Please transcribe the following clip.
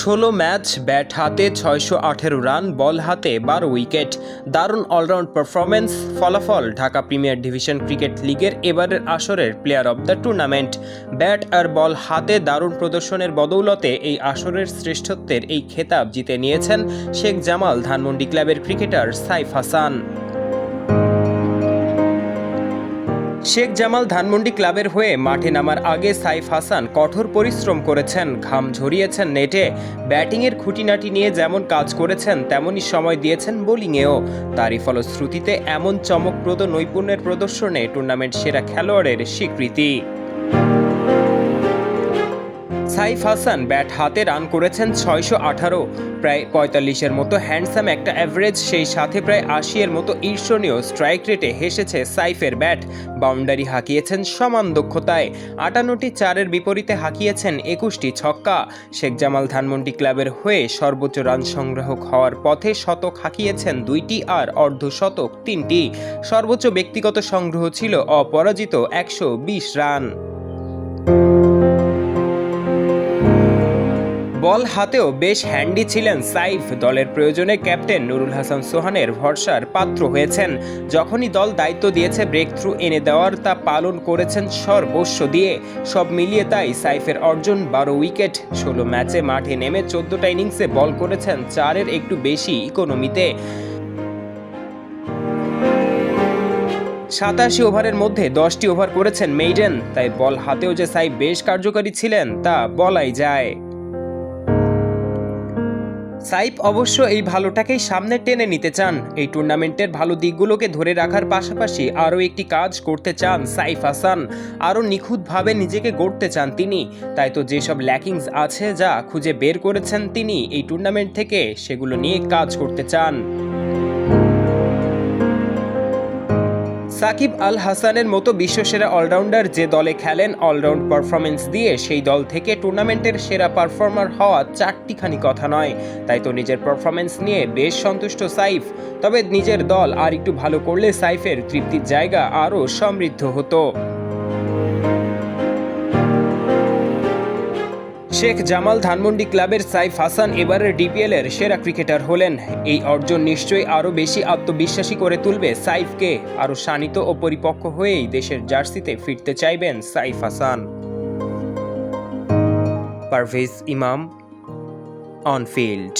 ষোলো match, bat হাতে ছয়শো আঠেরো রান, বল হাতে বারো উইকেট। দারুণ অলরাউন্ড পারফরমেন্স ফলাফল ঢাকা প্রিমিয়ার ডিভিশন ক্রিকেট লিগের এবারের আসরের player of the tournament. Bat R ball হাতে দারুণ প্রদর্শনের বদৌলতে এই আসরের শ্রেষ্ঠত্বের এই খেতাব জিতে নিয়েছেন শেখ জামাল ধানমন্ডি ক্লাবের ক্রিকেটার সাইফ হাসান। শেখ জামাল ধানমন্ডি ক্লাবের হয়ে মাঠে নামার আগে সাইফ হাসান কঠোর পরিশ্রম করেছেন, ঘাম ঝরিয়েছেন নেটে। ব্যাটিংয়ের খুঁটিনাটি নিয়ে যেমন কাজ করেছেন, তেমনই সময় দিয়েছেন বোলিংয়েও। তারই ফলশ্রুতিতে এমন চমকপ্রদ নৈপুণ্যের প্রদর্শনে টুর্নামেন্ট সেরা খেলোয়াড়ের স্বীকৃতি। সাইফ হাসান ব্যাট হাতে রান করেছেন ছয়শো আঠারো। প্রায় পঁয়তাল্লিশের মতো হ্যান্ডসাম একটা অ্যাভারেজ, সেই সাথে প্রায় আশিয়ের মতো ঈর্ষণীয় স্ট্রাইক রেটে হেসেছে সাইফের ব্যাট। বাউন্ডারি হাঁকিয়েছেন সমান দক্ষতায়। আটান্নটি চারের বিপরীতে হাঁকিয়েছেন একুশটি ছক্কা। শেখ জামাল ধানমন্ডি ক্লাবের হয়ে সর্বোচ্চ রান সংগ্রাহক হওয়ার পথে শতক হাঁকিয়েছেন দুইটি আর অর্ধ শতক তিনটি। সর্বোচ্চ ব্যক্তিগত সংগ্রহ ছিল অপরাজিত একশো বিশ রান। বল হাতেও বেশ হ্যান্ডি ছিলেন সাইফ। দলের প্রয়োজনে ক্যাপ্টেন নুরুল হাসান সোহানের ভরসার পাত্র হয়েছেন। যখনই দল দায়িত্ব দিয়েছে ব্রেক থ্রু এনে দেওয়ার তা পালন করেছেন সর্বস্ব দিয়ে। সব মিলিয়ে তাই সাইফের অর্জন বারো উইকেট, ষোলো ম্যাচে মাঠে নেমে চোদ্দটা ইনিংসে বল করেছেন চারের একটু বেশি ইকোনমিতে। সাতাশি ওভারের মধ্যে দশটি ওভার করেছেন মেইডেন, তাই বল হাতেও যে সাইফ বেশ কার্যকারী ছিলেন, তা বলাই যায়। সাইপ অবশ্য এই ভালোটাকেই সামনে টেনে নিতে চান। এই টুর্নামেন্টের ভালো দিকগুলোকে ধরে রাখার পাশাপাশি আরও একটি কাজ করতে চান সাইফ হাসান। আরও নিখুঁতভাবে নিজেকে গড়তে চান তিনি। তাই তো যেসব ল্যাকিংস আছে যা খুঁজে বের করেছেন তিনি, এই টুর্নামেন্ট থেকে সেগুলো নিয়ে কাজ করতে চান। সাকিব আল হাসানের মতো বিশ্বসেরা অলরাউন্ডার যে দলে খেলেন অলরাউন্ড পারফরমেন্স দিয়ে, সেই দল থেকে টুর্নামেন্টের সেরা পারফর্মার হওয়া চারটিখানি কথা নয়। তাই তো নিজের পারফরমেন্স নিয়ে বেশ সন্তুষ্ট সাইফ। তবে নিজের দল আর একটু ভালো করলে সাইফের তৃপ্তির জায়গা আরও সমৃদ্ধ হতো। শেখ জামাল ধানমন্ডি ক্লাবের সাইফ হাসান এবারের ডিপিএল এর সেরা ক্রিকেটার হলেন। এই অর্জন নিশ্চয়ই আরও বেশি আত্মবিশ্বাসী করে তুলবে সাইফকে। আরও শানিত ও পরিপক্ক হয়েই দেশের জার্সিতে ফিরতে চাইবেন সাইফ হাসান। পারভেজ ইমাম অন ফিল্ড